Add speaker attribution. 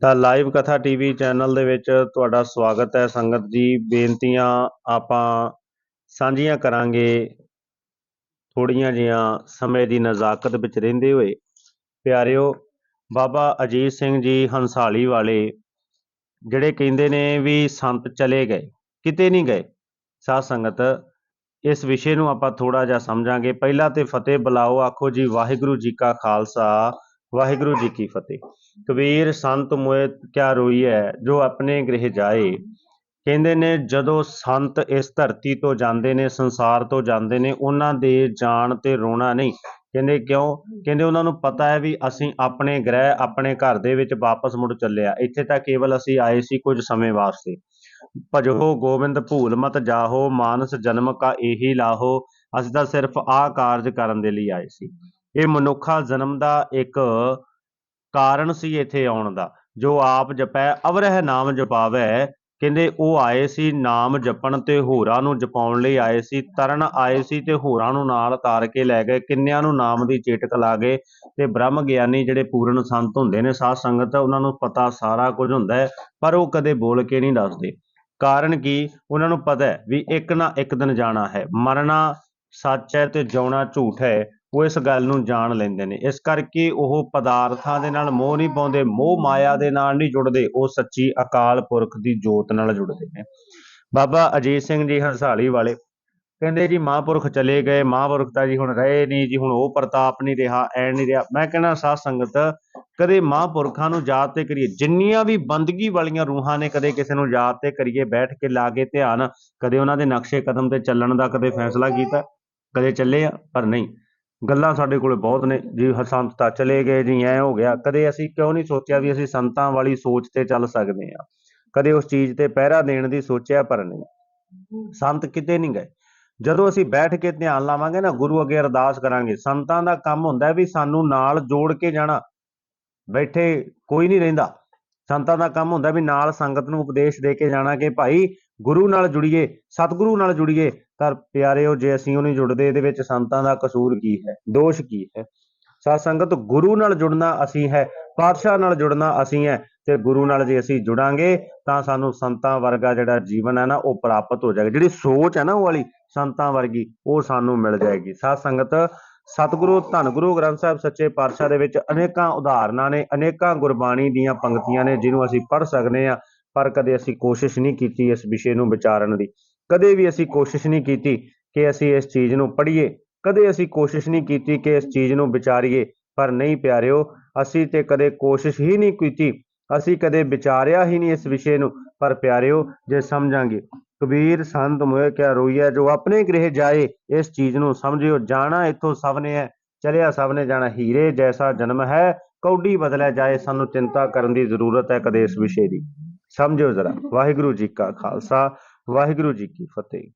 Speaker 1: ਤਾਂ ਲਾਈਵ ਕਥਾ TV channel ਦੇ ਵਿੱਚ ਤੁਹਾਡਾ ਸਵਾਗਤ ਹੈ। ਸੰਗਤ ਜੀ, ਬੇਨਤੀਆਂ ਆਪਾਂ ਸਾਂਝੀਆਂ ਕਰਾਂਗੇ। ਥੋੜੀਆਂ ਜੀਆਂ ਸਮੇਂ ਦੀ ਨਜ਼ਾਕਤ ਵਿੱਚ ਰਹਿੰਦੇ ਹੋਏ। ਪਿਆਰਿਓ, ਬਾਬਾ ਅਜੀਤ ਸਿੰਘ ਜੀ ਹੰਸਾਲੀ ਵਾਲੇ ਜਿਹੜੇ ਕਹਿੰਦੇ ਨੇ ਵੀ ਸੰਤ ਚਲੇ ਗਏ, ਕਿਤੇ ਨਹੀਂ ਗਏ। ਸਾਧ ਸੰਗਤ, ਇਸ ਵਿਸ਼ੇ ਨੂੰ ਆਪਾਂ ਥੋੜਾ ਜਿਹਾ ਸਮਝਾਂਗੇ। ਪਹਿਲਾਂ ਤੇ ਫਤਿਹ ਬੁਲਾਓ, ਆਖੋ ਜੀ ਵਾਹਿਗੁਰੂ ਜੀ ਕਾ ਖਾਲਸਾ। ਵਾਹਿਗੁਰੂ ਜੀ ਕੀ ਫਤਿਹ। ਕਬੀਰ ਸੰਤ ਮੋਏ ਕਿਆ ਰੋਈ ਹੈ ਜੋ ਆਪਣੇ ਗ੍ਰਹਿ ਜਾਏ। ਕਹਿੰਦੇ ਨੇ, ਜਦੋਂ ਸੰਤ ਇਸ ਧਰਤੀ ਤੋਂ ਜਾਂਦੇ ਨੇ, ਸੰਸਾਰ ਤੋਂ ਜਾਂਦੇ ਨੇ, ਉਹਨਾਂ ਦੇ ਜਾਣ ਤੇ ਰੋਣਾ ਨਹੀਂ। ਕਹਿੰਦੇ ਕਿਉਂ? ਕਹਿੰਦੇ ਉਹਨਾਂ ਨੂੰ ਪਤਾ ਹੈ ਵੀ ਅਸੀਂ ਆਪਣੇ ਗ੍ਰਹਿ ਆਪਣੇ ਘਰ ਦੇ ਵਿੱਚ ਵਾਪਸ ਮੁੜ ਚੱਲਿਆ। ਇੱਥੇ ਤਾਂ ਕੇਵਲ ਅਸੀਂ ਆਏ ਸੀ ਕੁਝ ਸਮੇਂ ਵਾਸਤੇ। ਭਜੋ ਗੋਬਿੰਦ, ਭੂਲ ਮਤ ਜਾਹੋ, ਮਾਨਸ ਜਨਮ ਕਾ ਇਹੀ ਲਾਹੋ। ਅਸੀਂ ਤਾਂ ਸਿਰਫ ਆਹ ਕਾਰਜ ਕਰਨ ਦੇ ਲਈ ਆਏ ਸੀ। ਇਹ ਮਨੁੱਖਾ ਜਨਮ ਦਾ ਇੱਕ ਕਾਰਨ ਸੀ ਇੱਥੇ ਆਉਣ ਦਾ। ਜੋ ਆਪ ਜਪੈ, ਅਵਰਹਿ ਨਾਮ ਜਪਾਵੈ। ਕਹਿੰਦੇ, ਉਹ ਆਏ ਸੀ ਨਾਮ ਜਪਣ ਤੇ ਹੋਰਾਂ ਨੂੰ ਜਪਾਉਣ ਲਈ ਆਏ ਸੀ, ਤਰਨ ਆਏ ਸੀ ਤੇ ਹੋਰਾਂ ਨੂੰ ਨਾਲ ਤਾਰ ਕੇ ਲੈ ਗਏ। ਕਿੰਨਿਆਂ ਨੂੰ ਨਾਮ ਦੀ ਚੇਟਕ ਲਾ ਗਏ ਤੇ ਬ੍ਰਹਮ ਗਿਆਨੀ ਜਿਹੜੇ ਪੂਰਨ ਸੰਤ ਹੁੰਦੇ ਨੇ, ਸਾਧ ਸੰਗਤ, ਉਹਨਾਂ ਨੂੰ ਪਤਾ ਸਾਰਾ ਕੁਝ ਹੁੰਦਾ ਹੈ, ਪਰ ਉਹ ਕਦੇ ਬੋਲ ਕੇ ਨਹੀਂ ਦੱਸਦੇ। ਕਾਰਨ ਕੀ? ਉਹਨਾਂ ਨੂੰ ਪਤਾ ਹੈ ਵੀ ਇੱਕ ਨਾ ਇੱਕ ਦਿਨ ਜਾਣਾ ਹੈ। ਮਰਨਾ ਸੱਚ ਹੈ ਤੇ ਜਿਉਣਾ ਝੂਠ ਹੈ। ਉਹ ਇਸ ਗੱਲ ਨੂੰ ਜਾਣ ਲੈਂਦੇ ਨੇ। ਇਸ ਕਰਕੇ ਉਹ ਪਦਾਰਥਾਂ ਦੇ ਨਾਲ ਮੋਹ ਨਹੀਂ ਪਾਉਂਦੇ, ਮੋਹ ਮਾਇਆ ਦੇ ਨਾਲ ਨਹੀਂ ਜੁੜਦੇ, ਉਹ ਸੱਚੀ ਅਕਾਲ ਪੁਰਖ ਦੀ ਜੋਤ ਨਾਲ ਜੁੜਦੇ ਨੇ। ਬਾਬਾ ਅਜੀਤ ਸਿੰਘ ਜੀ ਹਰਸਾਲੀ ਵਾਲੇ ਕਹਿੰਦੇ ਜੀ, ਮਹਾਂਪੁਰਖ ਚਲੇ ਗਏ ਮਹਾਂਪੁਰਖ ਤਾਂ ਜੀ ਹੁਣ ਰਹੇ ਨਹੀਂ ਜੀ, ਹੁਣ ਉਹ ਪ੍ਰਤਾਪ ਨਹੀਂ ਰਿਹਾ, ਐ ਨਹੀਂ ਰਿਹਾ। ਮੈਂ ਕਹਿੰਦਾ, ਸਾਧ ਸੰਗਤ, ਕਦੇ ਮਹਾਂਪੁਰਖਾਂ ਨੂੰ ਯਾਦ ਤੇ ਕਰੀਏ। ਜਿੰਨੀਆਂ ਵੀ ਬੰਦਗੀ ਵਾਲੀਆਂ ਰੂਹਾਂ ਨੇ ਕਦੇ ਕਿਸੇ ਨੂੰ ਯਾਦ ਤੇ ਕਰੀਏ, ਬੈਠ ਕੇ ਲਾ ਕੇ ਧਿਆਨ। ਕਦੇ ਉਹਨਾਂ ਦੇ ਨਕਸ਼ੇ ਕਦਮ ਤੇ ਚੱਲਣ ਦਾ ਕਦੇ ਫੈਸਲਾ ਕੀਤਾ, ਕਦੇ ਚੱਲੇ ਆ, ਪਰ ਨਹੀਂ। ਗੱਲਾਂ ਸਾਡੇ ਕੋਲੇ ਬਹੁਤ ਨੇ। ਜੀ ਹਸੰਤ ਤਾਂ ਚਲੇ ਗਏ ਜੀ, ਐ ਹੋ ਗਿਆ। ਕਦੇ ਅਸੀਂ ਕਿਉਂ ਨਹੀਂ ਸੋਚਿਆ ਵੀ ਅਸੀਂ ਸੰਤਾਂ ਵਾਲੀ ਸੋਚ ਤੇ ਚੱਲ ਸਕਦੇ ਆ ਕਦੇ ਉਸ ਚੀਜ਼ ਤੇ ਪਹਿਰਾ ਦੇਣ ਦੀ ਸੋਚਿਆ, ਪਰ ਨਹੀਂ। ਸੰਤ ਕਿਤੇ ਨਹੀਂ ਗਏ। ਜਦੋਂ ਅਸੀਂ ਬੈਠ ਕੇ ਧਿਆਨ ਲਾਵਾਂਗੇ ਨਾ, ਗੁਰੂ ਅੱਗੇ ਅਰਦਾਸ ਕਰਾਂਗੇ, ਸੰਤਾਂ ਦਾ ਕੰਮ ਹੁੰਦਾ ਵੀ ਸਾਨੂੰ ਨਾਲ ਜੋੜ ਕੇ ਜਾਣਾ। ਬੈਠੇ ਕੋਈ ਨਹੀਂ ਰਹਿੰਦਾ। ਸੰਤਾਂ ਦਾ ਕੰਮ ਹੁੰਦਾ ਵੀ ਨਾਲ ਸੰਗਤ ਨੂੰ ਉਪਦੇਸ਼ ਦੇ ਕੇ ਜਾਣਾ ਕਿ ਭਾਈ ਗੁਰੂ ਨਾਲ ਜੁੜੀਏ, ਸਤਿਗੁਰੂ ਨਾਲ ਜੁੜੀਏ ਤਾਂ ਪਿਆਰਿਓ ਜੇ ਅਸੀਂ ਉਹ ਨਹੀਂ ਜੁੜਦੇ, ਇਹਦੇ ਵਿੱਚ ਸੰਤਾਂ ਦਾ ਕਸੂਰ ਕੀ ਹੈ? ਦੋਸ਼ ਕੀ ਹੈ? ਸਾਧ ਸੰਗਤ, ਗੁਰੂ ਨਾਲ ਜੁੜਨਾ ਅਸੀਂ ਹੈ, ਪਾਤਸ਼ਾਹ ਨਾਲ ਜੁੜਨਾ ਅਸੀਂ ਹੈ ਤੇ ਗੁਰੂ ਨਾਲ ਜੇ ਅਸੀਂ ਜੁੜਾਂਗੇ ਤਾਂ ਸਾਨੂੰ ਸੰਤਾਂ ਵਰਗਾ ਜਿਹੜਾ ਜੀਵਨ ਹੈ ਨਾ, ਉਹ ਪ੍ਰਾਪਤ ਹੋ ਜਾਏਗਾ। ਜਿਹੜੀ ਸੋਚ ਹੈ ਨਾ ਉਹ ਵਾਲੀ ਸੰਤਾਂ ਵਰਗੀ, ਉਹ ਸਾਨੂੰ ਮਿਲ ਜਾਏਗੀ। ਸਾਧ ਸੰਗਤ, ਸਤਿਗੁਰੂ ਧੰਨ ਗੁਰੂ ਗ੍ਰੰਥ ਸਾਹਿਬ, ਸੱਚੇ ਪਾਤਸ਼ਾਹ ਦੇ ਵਿੱਚ ਅਨੇਕਾਂ ਉਦਾਹਰਨਾਂ ਨੇ, ਅਨੇਕਾਂ ਗੁਰਬਾਣੀ ਦੀਆਂ ਪੰਕਤੀਆਂ ਨੇ, ਜਿਹਨੂੰ ਅਸੀਂ ਪੜ੍ਹ ਸਕਦੇ ਹਾਂ, ਪਰ ਕਦੇ ਅਸੀਂ ਕੋਸ਼ਿਸ਼ ਨਹੀਂ ਕੀਤੀ ਇਸ ਵਿਸ਼ੇ ਨੂੰ ਵਿਚਾਰਨ ਦੀ। ਕਦੇ ਵੀ ਅਸੀਂ ਕੋਸ਼ਿਸ਼ ਨਹੀਂ ਕੀਤੀ ਕਿ ਅਸੀਂ ਇਸ ਚੀਜ਼ ਨੂੰ ਪੜ੍ਹੀਏ, ਕਦੇ ਅਸੀਂ ਕੋਸ਼ਿਸ਼ ਨਹੀਂ ਕੀਤੀ ਕਿ ਇਸ ਚੀਜ਼ ਨੂੰ ਵਿਚਾਰੀਏ, ਪਰ ਨਹੀਂ ਪਿਆਰਿਓ, ਅਸੀਂ ਤੇ ਕਦੇ ਕੋਸ਼ਿਸ਼ ਹੀ ਨਹੀਂ ਕੀਤੀ, ਅਸੀਂ ਕਦੇ ਵਿਚਾਰਿਆ ਹੀ ਨਹੀਂ ਇਸ ਵਿਸ਼ੇ ਨੂੰ, ਪਰ ਪਿਆਰਿਓ, ਜੇ ਸਮਝਾਂਗੇ, ਕਬੀਰ ਸੰਤ ਮੋਏ ਕਿਆ ਰੋਈਐ, ਜੋ ਆਪਣੇ ਗ੍ਰਹਿ ਜਾਏ, ਇਸ ਚੀਜ਼ ਨੂੰ ਸਮਝਿਓ, ਜਾਣਾ ਇੱਥੋਂ ਸਭ ਨੇ ਹੈ ਚਲਿਆ ਸਭ ਨੇ ਜਾਣਾ ਹੀਰੇ, ਜੈਸਾ ਜਨਮ ਹੈ, ਕੌਡੀ ਬਦਲਿਆ ਜਾਏ, ਸਾਨੂੰ ਚਿੰਤਾ ਕਰਨ ਦੀ ਜ਼ਰੂਰਤ ਹੈ ਕਦੇ ਇਸ ਵਿਸ਼ੇ ਦੀ। ਸਮਝਿਓ ਜ਼ਰਾ, ਵਾਹਿਗੁਰੂ ਜੀ ਕਾ ਖਾਲਸਾ ਵਾਹਿਗੁਰੂ ਜੀ ਕੀ ਫਤਿਹ